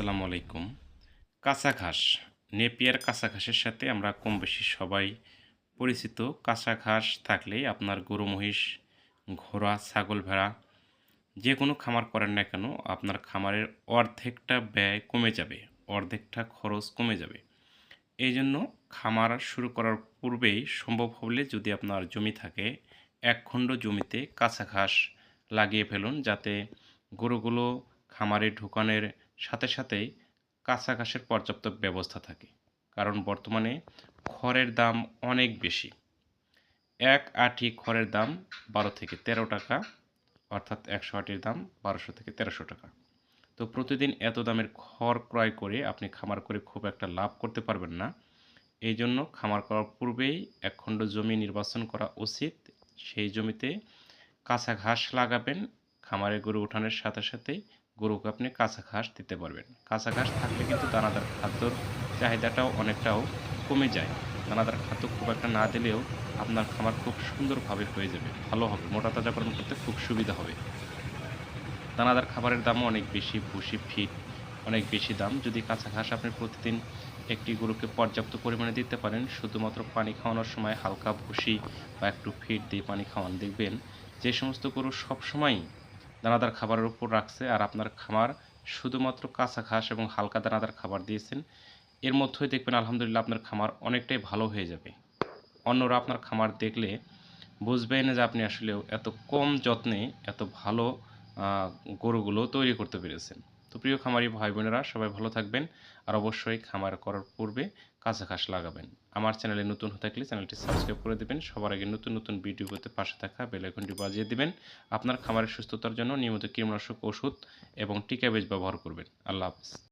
আসসালামু আলাইকুম। কাঁচা ঘাস নেপিয়ার কাঁচা ঘাসের সাথে আমরা কম বেশি সবাই পরিচিত। কাঁচা ঘাস থাকলেই আপনার গরু, মহিষ, ঘোড়া, ছাগল, ভেড়া যে কোনো খামার করেন না কেন, আপনার খামারের অর্ধেকটা ব্যয় কমে যাবে, অর্ধেকটা খরচ কমে যাবে। এই জন্য খামার শুরু করার পূর্বেই সম্ভব হলে যদি আপনার জমি থাকে এক খণ্ড জমিতে কাঁচা ঘাস লাগিয়ে ফেলুন, যাতে গরুগুলো খামারে ঢুকানোর সাথে সাথেই কাঁচা ঘাসের পর্যাপ্ত ব্যবস্থা থাকে, কারণ বর্তমানে খড়ের দাম অনেক বেশি। এক আটি খড়ের দাম বারো থেকে তেরো টাকা, অর্থাৎ একশো আটির দাম বারোশো থেকে তেরোশো টাকা। তো প্রতিদিন এত দামের খড় ক্রয় করে আপনি খামার করে খুব একটা লাভ করতে পারবেন না। এই জন্য খামার করার পূর্বেই এক খণ্ড জমি নির্বাচন করা উচিত। সেই জমিতে কাঁচা ঘাস লাগাবেন, খামারে গরু উঠানোর সাথে সাথেই গরুকে আপনি কাঁচা ঘাস দিতে পারবেন। কাঁচা ঘাস থাকলে কিন্তু দানাদার খাদ্যর চাহিদাটাও অনেকটাও কমে যায়। দানাদার খাদ্য খুব একটা না দিলেও আপনার খামার খুব সুন্দরভাবে হয়ে যাবে, ভালো হবে, মোটা তাজাকরণ করতে খুব সুবিধা হবে। দানাদার খাবারের দামও অনেক বেশি, ভুসি, ফিট অনেক বেশি দাম। যদি কাঁচা ঘাস আপনি প্রতিদিন একটি গরুকে পর্যাপ্ত পরিমাণে দিতে পারেন, শুধুমাত্র পানি খাওয়ানোর সময় হালকা ভুসি বা একটু ফিট দিয়ে পানি খাওয়ান, দেখবেন যে সমস্ত গরু সবসময়ই দানাদার খাবারের উপর রাখছে আর আপনার খামার শুধুমাত্র কাঁচা ঘাস এবং হালকা দানাদার খাবার দিয়েছেন। এর মধ্যেই দেখবেন আলহামদুলিল্লাহ আপনার খামার অনেকটাই ভালো হয়ে যাবে। অন্যরা আপনার খামার দেখলে বুঝবেন যে আপনি আসলেও এত কম যত্নে এত ভালো গরুগুলো তৈরি করতে পেরেছেন। তো প্রিয় খামারি ভাই বোনেরা, সবাই ভালো থাকবেন আর অবশ্যই খামার করার পূর্বে কাঁচা ঘাস লাগাবেন। আমার চ্যানেলে নতুন হয়ে থাকলে চ্যানেলটি সাবস্ক্রাইব করে দেবেন। সবার আগে নতুন নতুন ভিডিও করতে পাশে থাকা বেলাইকনটি বাজিয়ে দেবেন। আপনার খামারের সুস্থতার জন্য নিয়মিত কীটনাশক ওষুধ এবং টিকা বেজ ব্যবহার করবেন। আল্লাহ হাফিজ।